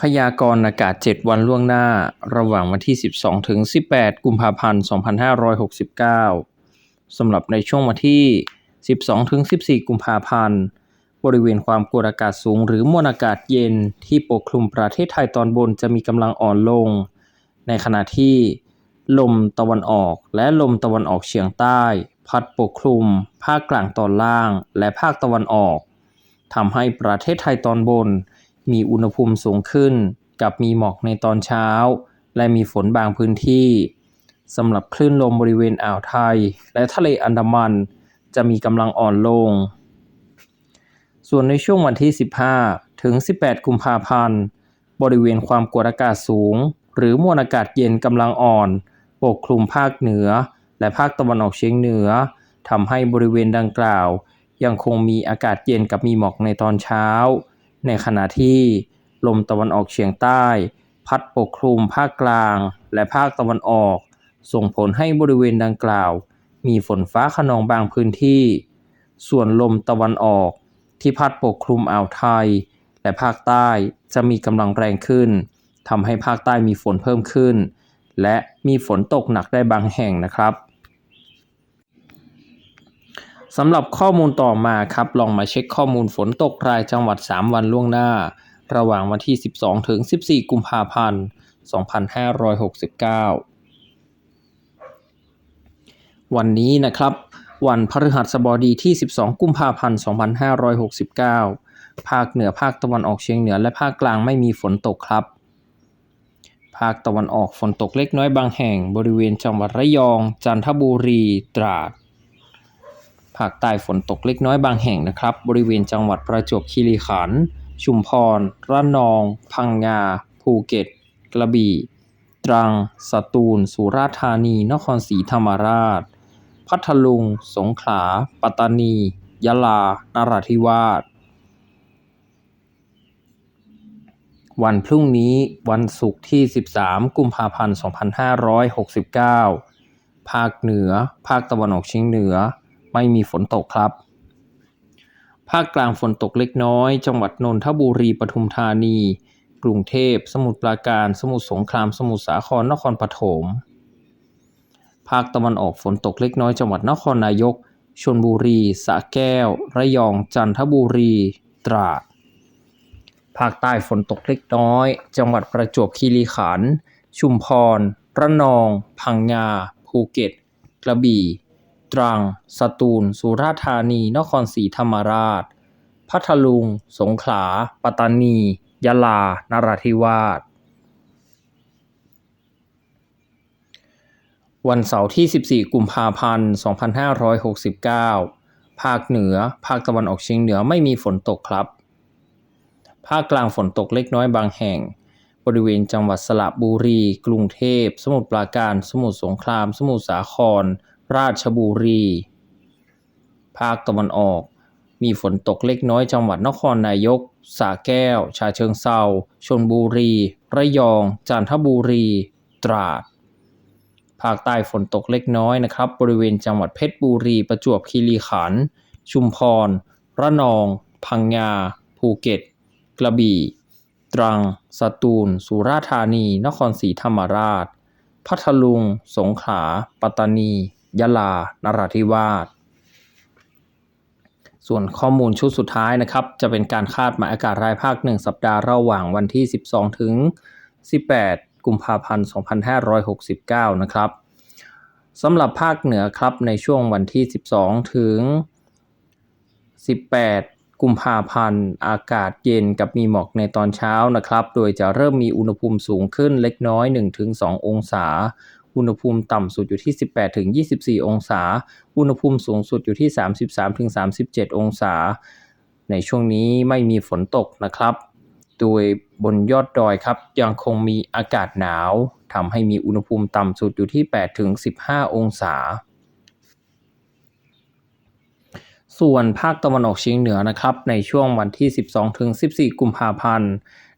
พยากรณ์อากาศ 7 วันล่วงหน้า ระหว่างวันที่ 12 ถึง 18 กุมภาพันธ์ 2569 สำหรับในช่วงวันที่ 12 ถึง 14 กุมภาพันธ์ บริเวณความกดอากาศสูงหรือมวลอากาศเย็นที่ปกคลุมประเทศไทยตอนบนจะมีกำลังอ่อนลง ในขณะที่ ลมตะวันออกและลมตะวันออกเฉียงใต้ พัดปกคลุม ภาคกลางตอนล่าง และภาคตะวันออกทำให้ประเทศไทยตอนบน มีอุณหภูมิสูงขึ้น กับมีหมอกในตอนเช้า และมีฝนบางพื้นที่สำหรับคลื่นลมบริเวณอ่าวไทย และทะเลอันดามัน จะมีกำลังอ่อนลง ส่วนในช่วงวันที่ 15 ถึง 18 กุมภาพันธ์ บริเวณความกดอากาศสูง หรือมวลอากาศเย็นกำลังอ่อน ปกคลุมภาคเหนือ และภาคตะวันออกเฉียงเหนือทำให้บริเวณดังกล่าว ยังคงมีอากาศเย็นกับมีหมอกในตอนเช้า ในขณะที่ลมตะวันออกเฉียงใต้ พัดปกคลุมภาคกลางและภาคตะวันออก ส่งผลให้บริเวณดังกล่าว มีฝนฟ้าขนองบางพื้นที่ ส่วนลมตะวันออกที่พัดปกคลุมอ่าวไทย และภาคใต้จะมีกำลังแรงขึ้นทำให้ภาคใต้มีฝนเพิ่มขึ้น และมีฝนตกหนักได้บางแห่งนะครับ สำหรับข้อมูลต่อมาครับ ลองมาเช็คข้อมูลฝนตกรายจังหวัด 3 วันล่วงหน้า ระหว่างวันที่ 12 ถึง 14 กุมภาพันธ์ 2569 วันนี้นะครับ วันพฤหัสบดีที่ 12 กุมภาพันธ์ 2569 ภาคเหนือภาคตะวันออกเฉียงเหนือและภาคกลางไม่มีฝนตกครับ ภาคตะวันออกฝนตกเล็กน้อยบางแห่ง บริเวณจังหวัดระยอง จันทบุรี ตราด ภาคใต้ฝนตกเล็กน้อยบางแห่งนะครับ บริเวณจังหวัดประจวบคีรีขันธ์ชุมพรระนอง พังงา ภูเก็ต กระบี่ ตรัง สตูล สุราษฎร์ธานี นครศรีธรรมราช พัทลุง สงขลา ปัตตานี ยะลานราธิวาส วันพรุ่งนี้วันศุกร์ที่ 13 กุมภาพันธ์ 2569 ภาคเหนือ ภาคตะวันออกเฉียงเหนือ ไม่มีฝนตกครับ ภาคกลางฝนตกเล็กน้อย จังหวัดนนทบุรีปทุมธานี กรุงเทพ สมุทรปราการ สมุทรสงคราม สมุทรสาคร นครปฐม ภาคตะวันออกฝนตกเล็กน้อย จังหวัดนครนายก ชลบุรี สระแก้ว ระยอง จันทบุรี ตราด ภาคใต้ฝนตกเล็กน้อย จังหวัดประจวบคีรีขันธ์ ชุมพร ระนอง พังงา ภูเก็ต กระบี่ ตรัง สตูล สุราษฎร์ธานี นครศรีธรรมราช พัทลุง สงขลา ปัตตานี ยะลา นราธิวาส วันเสาร์ที่ 14 กุมภาพันธ์ 2569 ภาคเหนือ ภาคตะวันออกเฉียงเหนือไม่มีฝนตกครับ ภาคกลางฝนตกเล็กน้อยบางแห่งบริเวณจังหวัดสระบุรี กรุงเทพ สมุทรปราการ สมุทรสงคราม สมุทรสาคร ราชบุรี ภาคตะวันออก มีฝนตกเล็กน้อยจังหวัดนครนายกสระแก้ว ชาเชิงเซาชลบุรี ระยอง จันทบุรี ตราด ภาคใต้ฝนตกเล็กน้อยนะครับ บริเวณจังหวัดเพชรบุรี ประจวบคีรีขันธ์ ชุมพร ระนอง พังงา ภูเก็ต กระบี่ ตรัง สตูล สุราษฎร์ธานี นครศรีธรรมราช พัทลุง สงขลา ปัตตานี ยะลานราธิวาสส่วนข้อมูลชุดสุดท้ายนะครับ จะเป็นการคาดหมายอากาศรายภาค 1 สัปดาห์ระหว่างวันที่ 12 ถึง 18 กุมภาพันธ์ 2569 นะครับสำหรับภาคเหนือครับในช่วงวันที่ 12 ถึง 18 กุมภาพันธ์ อากาศเย็นกับมีหมอกในตอนเช้านะครับ โดยจะเริ่มมีอุณหภูมิสูงขึ้นเล็กน้อย 1-2 องศา อุณหภูมิต่ำสุดอยู่ที่ 18-24 องศา อุณหภูมิสูงสุดอยู่ที่ 33-37 องศา ในช่วงนี้ไม่มีฝนตกนะครับ โดยบนยอดดอยครับยังคงมีอากาศหนาวทำให้มีอุณหภูมิต่ำสุดอยู่ที่8-15 องศา ส่วนภาคตะวันออกเฉียงเหนือนะครับ ในช่วงวันที่ 12-14 กุมภาพันธ์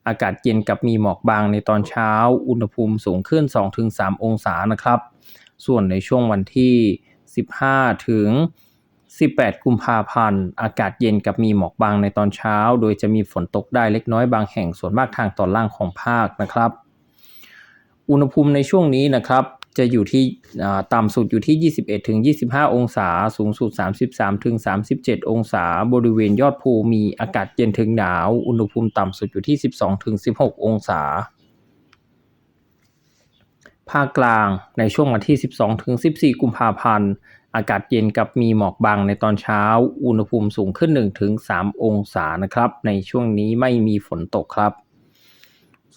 อากาศเย็นกับมีหมอกบางในตอนเช้า อุณหภูมิสูงขึ้น 2-3 องศานะครับ ส่วนในช่วงวันที่ 15 ถึง 18 กุมภาพันธ์ อากาศเย็นกับมีหมอกบางในตอนเช้า โดยจะมีฝนตกได้เล็กน้อยบางแห่งส่วนมากทางตอนล่างของภาคนะครับ อุณหภูมิในช่วงนี้นะครับ จะอยู่ที่ต่ำสุดอยู่ที่ 21ถึง25 องศา สูงสุด 33ถึง37 องศา บริเวณยอดภูมีอากาศเย็นถึงหนาว อุณหภูมิต่ำสุดอยู่ที่ 12ถึง16 องศา ภาคกลางในช่วงวันที่ 12ถึง14 กุมภาพันธ์ อากาศเย็นกับมีหมอกบางในตอนเช้า อุณหภูมิสูงขึ้น1-3ถึง3องศานะครับ ในช่วงนี้ไม่มีฝนตกครับ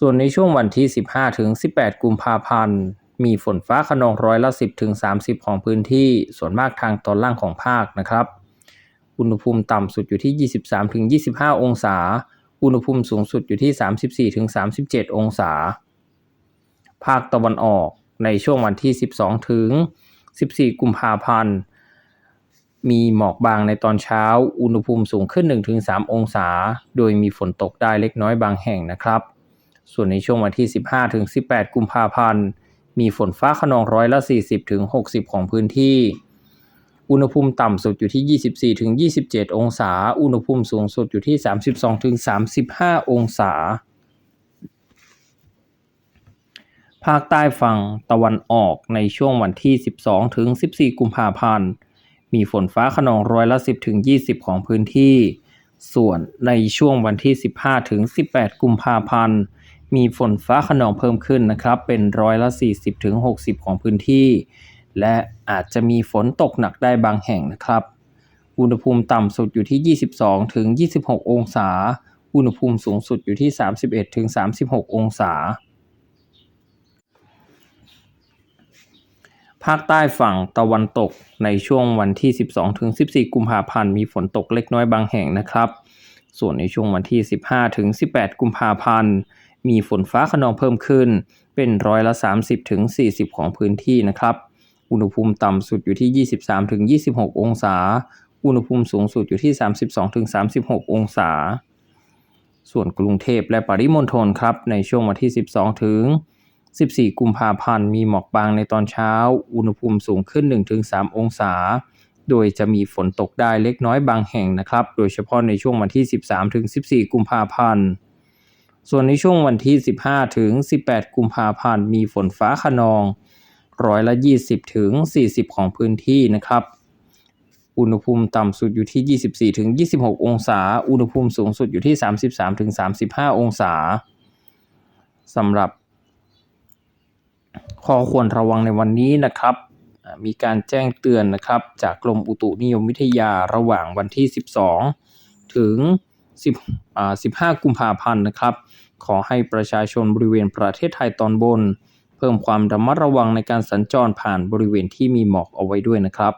ส่วนในช่วงวันที่ 15ถึง18 กุมภาพันธ์ มีฝนฟ้าขนองร้อยละ 10ถึง30 ของพื้นที่ส่วนมากทางตอนล่างของภาคนะครับ อุณหภูมิต่ำสุดอยู่ที่ 23ถึง25 องศา อุณหภูมิสูงสุดอยู่ที่ 34ถึง37 องศา ภาคตะวันออกในช่วงวันที่ 12 ถึง 14 กุมภาพันธ์ มีหมอกบางในตอนเช้า อุณหภูมิสูงขึ้น 1-3 องศา โดยมีฝนตกได้เล็กน้อยบางแห่งนะครับ ส่วนในช่วงวันที่ 15 ถึง 18 กุมภาพันธ์ มีฝนฟ้าขนองร้อยละ 40ถึง60 ของพื้นที่ อุณหภูมิต่ำสุดอยู่ที่ 24ถึง27 องศา อุณหภูมิสูงสุดอยู่ที่ 32ถึง35 องศา ภาคใต้ฝั่งตะวันออกในช่วงวันที่ 12ถึง14 กุมภาพันธ์ มีฝนฟ้าขนองร้อยละ 10ถึง20 ของพื้นที่ ส่วนในช่วงวันที่ 15ถึง18 กุมภาพันธ์ มีฝนฟ้าขนองเพิ่มขึ้นนะครับ เป็นร้อยละ 40ถึง60 ของพื้นที่ และอาจจะมีฝนตกหนักได้บางแห่งนะครับ อุณหภูมิต่ำสุดอยู่ที่ 22ถึง26 องศา อุณหภูมิสูงสุดอยู่ที่ 31ถึง36 องศา ภาคใต้ฝั่งตะวันตกในช่วงวันที่ 12ถึง14 กุมภาพันธ์มีฝนตกเล็กน้อยบางแห่งนะครับ ส่วนในช่วงวันที่ 15ถึง18 กุมภาพันธ์ มีฝนฟ้าขนองเพิ่มขึ้น เป็นร้อยละ 30ถึง40 ของพื้นที่นะครับ อุณหภูมิต่ำสุดอยู่ที่ 23ถึง26 องศา อุณหภูมิสูงสุดอยู่ที่ 32ถึง36 องศา ส่วนกรุงเทพและปริมณฑลครับ ในช่วงวันที่ 12 ถึง 14 กุมภาพันธ์ มีหมอกบางในตอนเช้า อุณหภูมิสูงขึ้น 1-3 องศาโดยจะมีฝนตกได้เล็กน้อยบางแห่งนะครับ โดยเฉพาะในช่วงวันที่ 13-14 กุมภาพันธ์ ส่วนในช่วงวันที่ 15-18 กุมภาพันธ์มีฝนฟ้าขนองร้อยละ 20-40 ของพื้นที่นะครับ อุณหภูมิต่ำสุดอยู่ที่ 24-26 องศา อุณหภูมิสูงสุดอยู่ที่ 33-35 องศาสำหรับข้อควรระวังในวันนี้นะครับ มีการแจ้งเตือนนะครับ จากกรมอุตุนิยมวิทยาระหว่างวันที่ 12 ถึง 10อ่า15 กุมภาพันธ์นะครับ ขอให้ประชาชนบริเวณประเทศไทยตอนบน เพิ่มความระมัดระวังในการสัญจรผ่านบริเวณที่มีหมอกเอาไว้ด้วยนะครับ